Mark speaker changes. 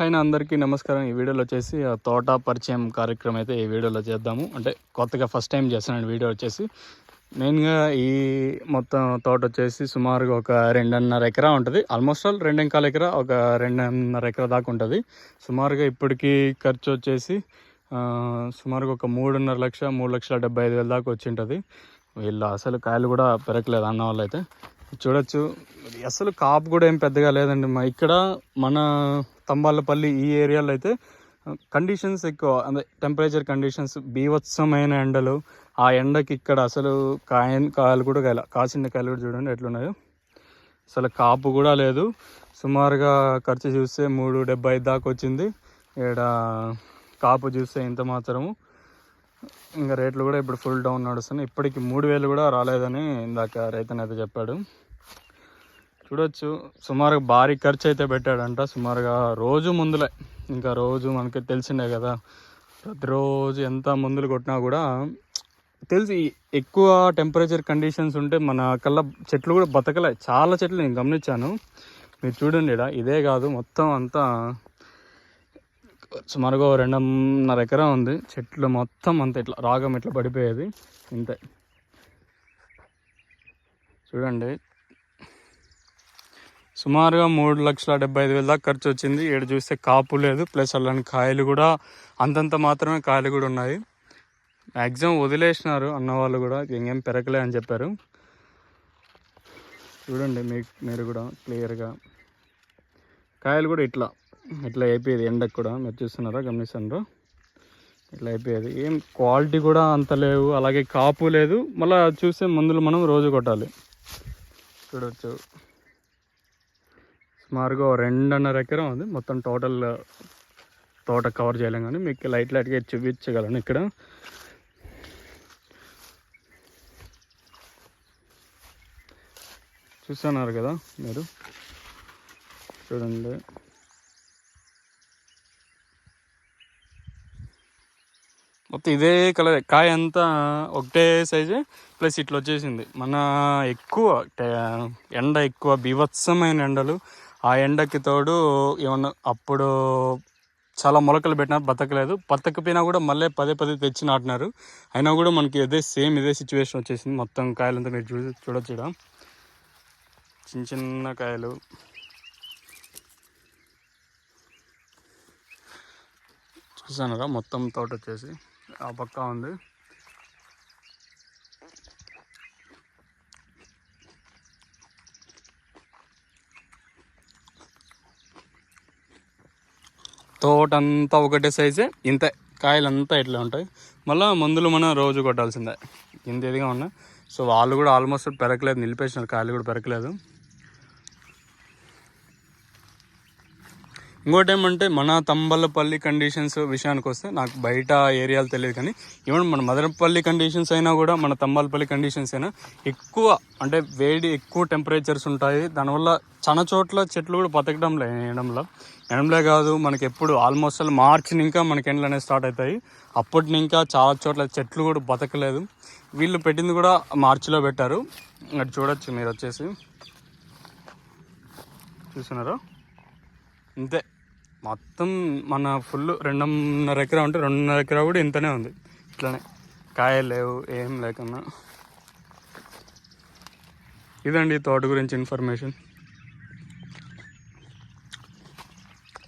Speaker 1: హైన అందరికీ నమస్కారం. ఈ వీడియోలో వచ్చేసి ఆ తోట పరిచయం కార్యక్రమం అయితే ఈ వీడియోలో చేద్దాము. అంటే కొత్తగా ఫస్ట్ టైం చేస్తున్నాను వీడియో వచ్చేసి. మెయిన్గా ఈ మొత్తం తోట వచ్చేసి సుమారుగా ఒక రెండున్నర ఎకరా ఉంటుంది. ఆల్మోస్ట్ ఆల్ రెండెంకాల ఎకరా ఒక రెండున్నర ఎకరా దాకా ఉంటుంది. సుమారుగా ఇప్పటికీ ఖర్చు వచ్చేసి సుమారుగా ఒక మూడున్నర లక్ష మూడు లక్షల డెబ్బై ఐదు వేల దాకా వచ్చి ఉంటుంది వీళ్ళు అసలు కాయలు కూడా పెరగలేదు అన్న వాళ్ళు అయితే చూడొచ్చు. అసలు కాపు కూడా ఏం పెద్దగా లేదండి. మా ఇక్కడ మన తంబాలపల్లి ఈ ఏరియాలో అయితే కండిషన్స్ ఎక్కువ. అంటే టెంపరేచర్ కండిషన్స్ బీవత్సమైన ఎండలు. ఆ ఎండకి ఇక్కడ అసలు కాయన్ కాయలు కూడా కాయల. కాసిన కాయలు కూడా చూడండి ఎట్లున్నాయో. అసలు కాపు కూడా లేదు. సుమారుగా ఖర్చు చూస్తే మూడు డెబ్బై దాకా వచ్చింది. ఇక్కడ కాపు చూస్తే ఇంత మాత్రము. ఇంకా రేట్లు కూడా ఇప్పుడు ఫుల్ డౌన్ నడుస్తున్నాయి. ఇప్పటికి మూడు వేలు కూడా రాలేదని ఇందాక రైతనైతే అయితే చెప్పాడు. చూడొచ్చు. సుమారుగా భారీ ఖర్చు అయితే పెట్టాడంట. సుమారుగా రోజు ముందులే. ఇంకా రోజు మనకి తెలిసిండే కదా. ప్రతిరోజు ఎంత మందులు కొట్టినా కూడా తెలిసి ఎక్కువ టెంపరేచర్ కండిషన్స్ ఉంటే మన కల్లా చెట్లు కూడా బతకలే. చాలా చెట్లు నేను గమనించాను. మీరు చూడండి ఇదే కాదు మొత్తం అంతా సుమారుగా ఓ రెండున్నర ఎకరం ఉంది. చెట్లు మొత్తం అంత ఇట్లా రాగం ఇట్లా పడిపోయేది. ఇంతే. చూడండి. సుమారుగా మూడు లక్షల డెబ్బై ఐదు వేల దాకా ఖర్చు వచ్చింది. ఏడు చూస్తే కాపు లేదు. ప్లస్ అలాంటి కాయలు కూడా అంతంత మాత్రమే కాయలు కూడా ఉన్నాయి. మ్యాక్సిమం వదిలేసినారు అన్న వాళ్ళు కూడా. ఇంకేం పెరగలే అని చెప్పారు. చూడండి మీ మీరు కూడా క్లియర్గా. కాయలు కూడా ఇట్లా ఇట్లా అయిపోయేది ఎండకు కూడా మీరు చూస్తున్నారా గమనిస్తున్నారు? ఇట్లా అయిపోయేది. ఏం క్వాలిటీ కూడా అంత లేవు అలాగే కాపు లేదు. మళ్ళీ చూస్తే మందులు మనం రోజు కొట్టాలి. చూడవచ్చు సుమారుగా రెండున్నర ఎకరం ఉంది మొత్తం టోటల్ తోట కవర్ చేయలేం కానీ మీకు లైట్ లైట్గా చూపించగలను ఇక్కడ. చూస్తున్నారు కదా మీరు? చూడండి. మొత్తం ఇదే కలర్. కాయ అంతా ఒకటే సైజే ప్లస్ ఇట్లా వచ్చేసింది. మన ఎక్కువ ఎండ ఎక్కువ బీభత్సమైన ఎండలు ఆ ఎండకి తోడు ఏమన్నా అప్పుడు చాలా మొలకలు పెట్టినారు బతకలేదు. బతకపోయినా కూడా మళ్ళీ పదే పదే తెచ్చి నాటినారు. అయినా కూడా మనకి ఇదే సేమ్ ఇదే సిచ్యువేషన్ వచ్చేసింది. మొత్తం కాయలంతా మీరు చూ చూడొచ్చు చిన్న చిన్న కాయలు. చూసానుగా మొత్తం తోట వచ్చేసి. ఆ పక్క ఉంది. తోట అంతా ఒకటే సైజే ఇంత కాయలంతా ఇట్లా ఉంటాయి. మళ్ళీ మందులు మనం రోజు కొట్టాల్సిందే. ఇంత ఇదిగా ఉన్నాయి సో వాళ్ళు కూడా ఆల్మోస్ట్ పెరగలేదు నిలిపేసినారు కాయలు కూడా పెరగలేదు. ఇంకోటి ఏమంటే మన తంబలపల్లి కండిషన్స్ విషయానికి వస్తే నాకు బయట ఏరియాలు తెలియదు కానీ ఈవెన్ మన మదనపల్లి కండిషన్స్ అయినా కూడా మన తంబాలపల్లి కండిషన్స్ అయినా ఎక్కువ అంటే వేడి ఎక్కువ టెంపరేచర్స్ ఉంటాయి. దానివల్ల చాలా చోట్ల చెట్లు కూడా బతకడం లే ఎండంలో. ఎండంలో కాదు మనకి ఎప్పుడు ఆల్మోస్ట్ మార్చి ఇంకా మనకి ఎండలు అనేవి స్టార్ట్ అవుతాయి. అప్పటి ఇంకా చాలా చోట్ల చెట్లు కూడా బతకలేదు. వీళ్ళు పెట్టింది కూడా మార్చిలో పెట్టారు. అటు చూడొచ్చు మీరు వచ్చేసి. చూస్తున్నారా? అంతే మొత్తం మన ఫుల్ రెండున్నర ఎకరా ఉంటే రెండున్నర ఎకరా కూడా ఇంతనే ఉంది. ఇట్లానే కాయలు లేవు ఏం లేకున్నా. ఇదండి తోట గురించి ఇన్ఫర్మేషన్